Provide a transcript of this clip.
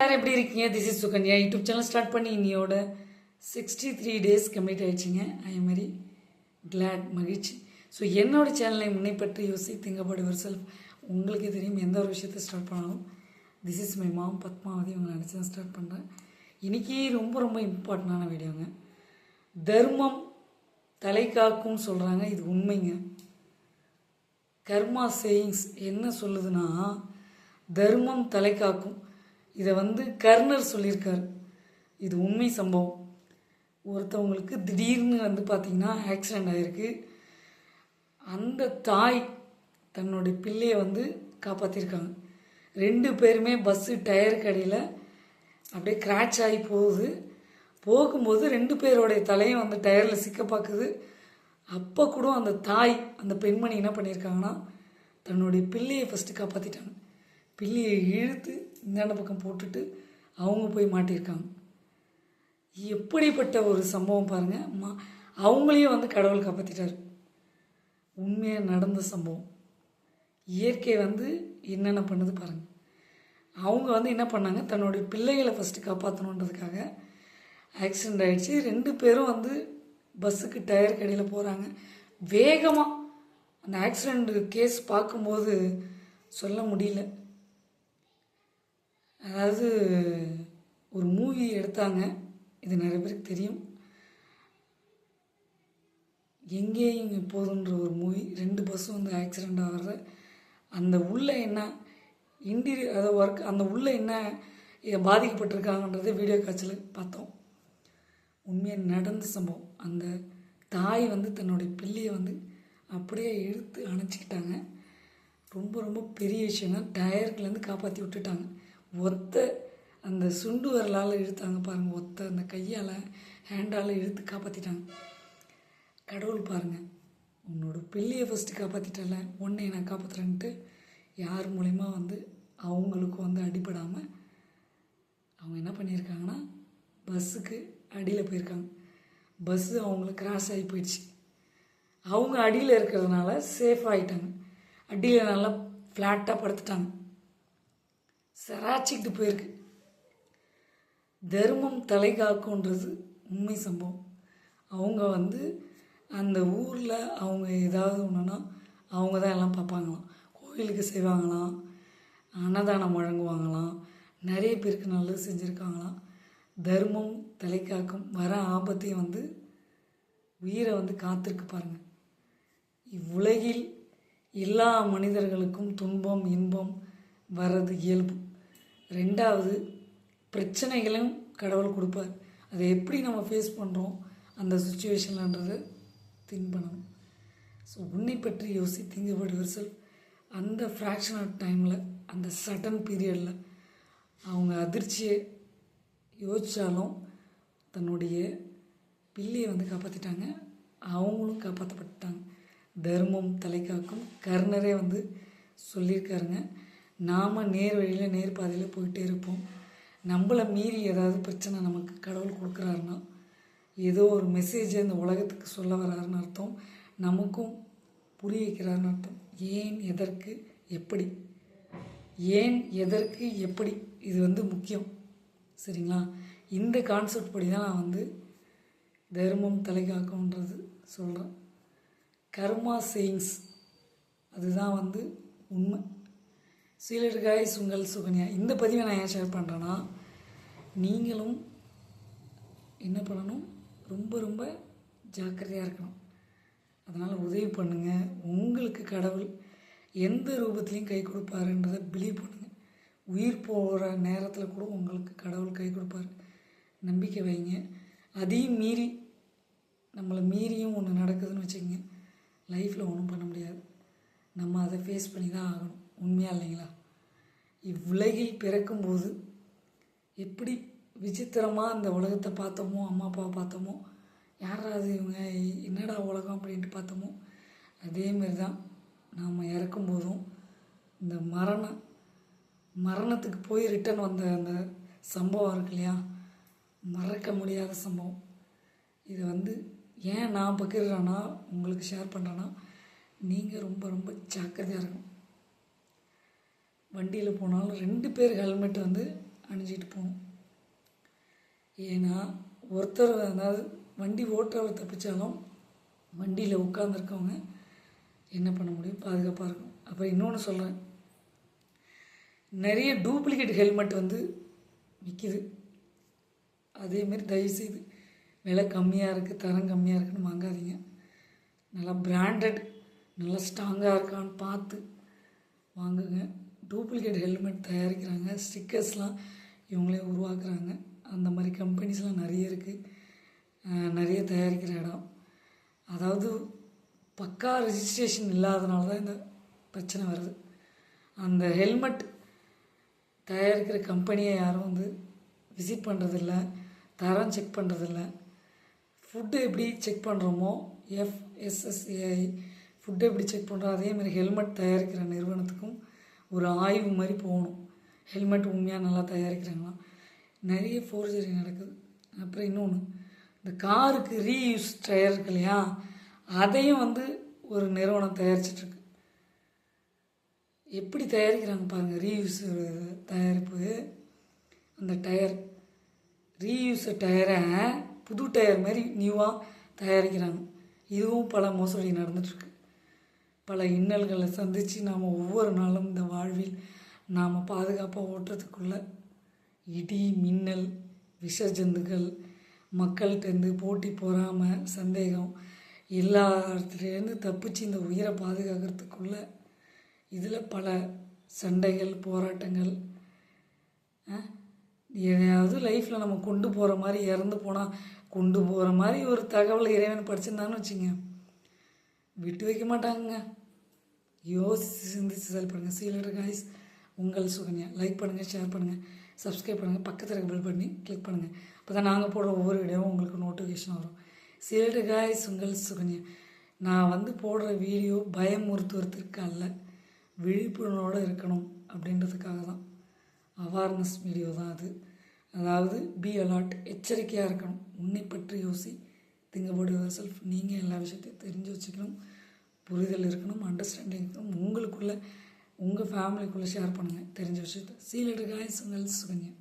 யார் எப்படி இருக்கீங்க? This is Sukanya. YouTube channel start பண்ணி இன்னியோட சிக்ஸ்டி த்ரீ டேஸ் கம்ப்ளீட் ஆயிடுச்சுங்க. ஐ மாதிரி கிளாட் மகிழ்ச்சி. ஸோ என்னோட சேனலை முன்னை பற்றி யோசி திங்க் அபவுட் யுவர் செல்ஃப் உங்களுக்கே தெரியும் எந்த ஒரு விஷயத்தை ஸ்டார்ட் பண்ணாலும். This is my mom Padmavathi உங்களை நினச்சி தான் ஸ்டார்ட் பண்ணுறேன் இன்றைக்கி ரொம்ப ரொம்ப இம்பார்ட்டண்டான வீடியோங்க. தர்மம் தலை காக்கும்னு சொல்கிறாங்க இது உண்மைங்க. கர்மா சேயிங்ஸ் என்ன சொல்லுதுன்னா தர்மம் தலை காக்கும். இதை வந்து கர்னர் சொல்லியிருக்கார். இது உண்மை சம்பவம். ஒருத்தவங்களுக்கு திடீர்னு வந்து பார்த்திங்கன்னா ஆக்சிடெண்ட் ஆகிருக்கு அந்த தாய் தன்னுடைய பிள்ளையை வந்து காப்பாற்றிருக்காங்க ரெண்டு பேருமே பஸ்ஸு டயர் கடையில் அப்படியே கிராச் ஆகி போகுது. போகும்போது ரெண்டு பேரோடைய தலையும் வந்து டயரில் சிக்க பார்க்குது அப்போ கூட அந்த தாய் அந்த பெண்மணி என்ன பண்ணியிருக்காங்கன்னா தன்னுடைய பிள்ளையை ஃபஸ்ட்டு காப்பாற்றிட்டாங்க பிள்ளையை இழுத்து இந்தாண்ட பக்கம் போட்டுட்டு அவங்க போய் மாட்டியிருக்காங்க. எப்படிப்பட்ட ஒரு சம்பவம் பாருங்கள் மா அவங்களையும் வந்து கடவுள் காப்பாற்றிட்டார் உண்மையாக நடந்த சம்பவம். இயற்கை வந்து என்னென்ன பண்ணுது பாருங்கள் அவங்க வந்து என்ன பண்ணாங்க? தன்னுடைய பிள்ளைகளை ஃபஸ்ட்டு காப்பாற்றணுன்றதுக்காக ஆக்சிடெண்ட் ஆகிடுச்சு ரெண்டு பேரும் வந்து பஸ்ஸுக்கு டயர் கடையில் போகிறாங்க வேகமாக அந்த ஆக்சிடெண்ட் கேஸ் பார்க்கும்போது சொல்ல முடியல. அதாவது ஒரு மூவி எடுத்தாங்க. இது நிறைய பேருக்கு தெரியும். எங்கேயும் எப்போதுன்ற ஒரு மூவி ரெண்டு பஸ்ஸும் வந்து ஆக்சிடெண்ட் ஆகிறது. அந்த உள்ள என்ன இன்டீரியர் அதை ஒர்க் அந்த உள்ள என்ன இதை பாதிக்கப்பட்டிருக்காங்கன்றதை வீடியோ காட்சியில் பார்த்தோம். உண்மையாக நடந்த சம்பவம். அந்த தாய் வந்து தன்னுடைய பிள்ளையை வந்து அப்படியே இழுத்து அணைச்சிக்கிட்டாங்க. ரொம்ப ரொம்ப பெரிய விஷயம்னா டயர்லேருந்து காப்பாற்றி விட்டுட்டாங்க. ஒத்த அந்த சுண்டு வரலால் இழுத்தாங்க பாருங்கள் ஒத்த அந்த கையால் ஹேண்டால் இழுத்து காப்பாற்றிட்டாங்க கடவுள் பாருங்கள் உன்னோட பிள்ளையை ஃபஸ்ட்டு காப்பாற்றிட்டல உன்னை நான் காப்பாற்றுறேன்ட்டு யார் மூலிமா வந்து அவங்களுக்கும் வந்து அடிபடாமல் அவங்க என்ன பண்ணியிருக்காங்கன்னா பஸ்ஸுக்கு அடியில் போயிருக்காங்க. பஸ்ஸு அவங்களுக்கு கிராஸ் ஆகி போயிடுச்சு. அவங்க அடியில் இருக்கிறதுனால சேஃப் ஆகிட்டாங்க அடியில் நல்லா ஃப்ளாட்டாக படுத்துட்டாங்க. சராச்சிக்கிட்டு போயிருக்கு. தர்மம் தலை காக்குன்றது உண்மை சம்பவம். அவங்க வந்து அந்த ஊரில் அவங்க ஏதாவது ஒன்றுனா அவங்க தான் எல்லாம் பார்ப்பாங்களாம். கோயிலுக்கு செய்வாங்களாம் அன்னதானம் வழங்குவாங்களாம் நிறைய பேருக்கு நல்லது செஞ்சுருக்காங்களாம். தர்மம் தலை காக்கும் வர ஆபத்தையும் வந்து உயிரை வந்து காத்திருக்கு பாருங்கள் இவ்வுலகில் எல்லா மனிதர்களுக்கும் துன்பம் இன்பம் வர்றது இயல்பு. ரெண்டாவது பிரச்சனைகளும் கடவுள் கொடுப்பார். அதை எப்படி நம்ம ஃபேஸ் பண்ணுறோம் அந்த சுச்சுவேஷன்லன்றது திங்க் பண்ணணும் ஸோ உன்னை பற்றி யோசி திங்க் அபவுட் யுவர் செல்ஃப் அந்த ஃப்ராக்ஷன் ஆஃப் டைமில் அந்த சடன் பீரியடில் அவங்க அதிர்ச்சியை யோசித்தாலும் தன்னுடைய பிள்ளையை வந்து காப்பாற்றிட்டாங்க அவங்களும் காப்பாற்றப்பட்டாங்க தர்மம் தலைக்காக்கும் கர்ணரே வந்து சொல்லியிருக்காருங்க. நாம் நேர் வழியில் நேர் பாதையில் போயிட்டே இருப்போம். நம்மளை மீறி ஏதாவது பிரச்சனை நமக்கு கடவுள் கொடுக்குறாருன்னா ஏதோ ஒரு மெசேஜை இந்த உலகத்துக்கு சொல்ல வராருன்னு அர்த்தம். நமக்கும் புரிய வைக்கிறாருன்னு அர்த்தம். ஏன் எதற்கு எப்படி? ஏன் எதற்கு எப்படி? இது வந்து முக்கியம். சரிங்களா? இந்த கான்செப்ட் படி தான் நான் வந்து தர்மம் தலைகாக்கம்ன்றது சொல்கிறேன் கர்மா சேயிங்ஸ் அதுதான் வந்து உண்மை. சீலர்காய் சுங்கல் சுகன்யா இந்த பதிவை நான் ஏன் ஷேர் பண்ணுறேன்னா நீங்களும் என்ன பண்ணணும்? ரொம்ப ரொம்ப ஜாக்கிரதையாக இருக்கணும். அதனால் உதவி பண்ணுங்கள் உங்களுக்கு கடவுள் எந்த ரூபத்துலேயும் கை கொடுப்பாருன்றதை பிலீவ் பண்ணுங்கள் உயிர் போகிற நேரத்தில் கூட உங்களுக்கு கடவுள் கை கொடுப்பாரு. நம்பிக்கை வைங்க. அதையும் மீறி நம்மளை மீறியும் ஒன்று நடக்குதுன்னு வச்சுக்கோங்க. லைஃப்பில் ஒன்றும் பண்ண முடியாது. நம்ம அதை ஃபேஸ் பண்ணி தான் ஆகணும். உண்மையாக இல்லைங்களா? இவ்வுலகில் பிறக்கும்போது எப்படி விசித்திரமாக இந்த உலகத்தை பார்த்தோமோ அம்மா அப்பாவை பார்த்தோமோ யாராவது இவங்க என்னடா உலகம் அப்படின்ட்டு பார்த்தோமோ அதேமாரி தான் நாம் இறக்கும்போதும் இந்த மரணம் மரணத்துக்கு போய் ரிட்டன் வந்த அந்த சம்பவம் இருக்கு இல்லையா? மறக்க முடியாத சம்பவம். இதை வந்து ஏன் நான் பகிர்றேன்னா உங்களுக்கு ஷேர் பண்ணுறேன்னா நீங்கள் ரொம்ப ரொம்ப ஜாக்கிரதையாக இருக்கணும். வண்டியில் போனாலும் ரெண்டு பேர் ஹெல்மெட் வந்து அணிஞ்சிட்டு போகணும். ஏன்னா ஒருத்தர் அதாவது வண்டி ஓட்டுறவர் தப்பிச்சாலும் வண்டியில் உட்காந்துருக்கவங்க என்ன பண்ண முடியும்? பாதுகாப்பாக இருக்கும் அப்புறம் இன்னொன்று சொல்கிறேன் நிறைய டூப்ளிகேட் ஹெல்மெட் வந்து விற்கிது அதேமாரி தயவுசெய்து விலை கம்மியாக இருக்குது தரம் கம்மியாக இருக்குன்னு வாங்காதீங்க. நல்லா பிராண்டட் நல்லா ஸ்ட்ராங்காக இருக்கான்னு பார்த்து வாங்குங்க. டூப்ளிகேட் ஹெல்மெட் தயாரிக்கிறாங்க ஸ்டிக்கர்ஸ்லாம் இவங்களே உருவாக்குறாங்க. அந்த மாதிரி கம்பெனிஸ்லாம் நிறைய இருக்குது நிறைய தயாரிக்கிற இடம். அதாவது பக்கா ரெஜிஸ்ட்ரேஷன் இல்லாதனால தான் இந்த பிரச்சனை வருது. அந்த ஹெல்மெட் தயாரிக்கிற கம்பெனியை யாரும் வந்து விசிட் பண்ணுறதில்ல தரம் செக் பண்ணுறதில்ல ஃபுட்டு எப்படி செக் பண்ணுறோமோ எஃப்எஸ்எஸ்ஏஐ ஃபுட்டு எப்படி செக் பண்ணுறோம் அதேமாதிரி ஹெல்மெட் தயாரிக்கிற நிறுவனத்துக்கும் ஒரு ஆய்வு மாதிரி போகணும். ஹெல்மெட் உண்மையாக நல்லா தயாரிக்கிறாங்களா? நிறைய ஃபோர்ஜரி நடக்குது. அப்புறம் இன்னொன்று இந்த காருக்கு ரீயூஸ் டயர் இருக்கு இல்லையா? அதையும் வந்து ஒரு நிறுவனம் தயாரிச்சிட்ருக்கு. எப்படி தயாரிக்கிறாங்க பாருங்கள் ரீயூஸ் தயாரிப்பு. அந்த டயர் ரீயூஸ் டயரை புது டயர் மாதிரி நியூவாக தயாரிக்கிறாங்க. இதுவும் பல மோசடி நடந்துகிட்ருக்கு பல இன்னல்களை சந்தித்து நாம் ஒவ்வொரு நாளும் இந்த வாழ்வில் நாம் பாதுகாப்பாக ஓட்டுறதுக்குள்ள இடி மின்னல் விஷ ஜந்துக்கள் மக்கள்கிட்டேருந்து போட்டி பொறாமல் சந்தேகம் எல்லாத்துலேருந்து தப்பிச்சு இந்த உயிரை பாதுகாக்கிறதுக்குள்ள இதில் பல சண்டைகள் போராட்டங்கள் எதையாவது லைஃப்பில் நம்ம கொண்டு போகிற மாதிரி இறந்து போனால் கொண்டு போகிற மாதிரி ஒரு தகவலை இறைவன் படிச்சிருந்தான்னு வச்சுங்க விட்டு வைக்க மாட்டாங்க யோசிச்சு சிந்திச்சு செயல்படுங்க சீலர் காய்ஸ் உங்கள் சுகன்யா. லைக் பண்ணுங்கள் ஷேர் பண்ணுங்கள் சப்ஸ்கிரைப் பண்ணுங்கள் பக்கத்தில் இருக்க பில் பண்ணி கிளிக் பண்ணுங்கள் அப்போ தான் நாங்கள் போடுற ஒவ்வொரு வீடியோவும் உங்களுக்கு நோட்டிஃபிகேஷன் வரும். சீலர் காய்ஸ் உங்கள் சுகன்யா. நான் வந்து போடுற வீடியோ பயமுறுத்துவதற்கு அல்ல. விழிப்புணர்வோடு இருக்கணும் அப்படின்றதுக்காக தான். அவேர்னஸ் வீடியோ தான் அது. அதாவது பி அலாட் எச்சரிக்கையாக இருக்கணும். உன்னை பற்றி யோசி. திங்க் அபவுட் யுவர் செல்ஃப் நீங்கள் எல்லா விஷயத்தையும் தெரிஞ்சு வச்சுக்கணும் புரிதல் இருக்கணும் அண்டர்ஸ்டாண்டிங் இருக்கணும். உங்களுக்குள்ளே உங்கள் ஃபேமிலிக்குள்ளே ஷேர் பண்ணுங்கள் தெரிஞ்ச விஷயத்த. சீலடு காய்ஸ் உங்கள் சுகன்யா.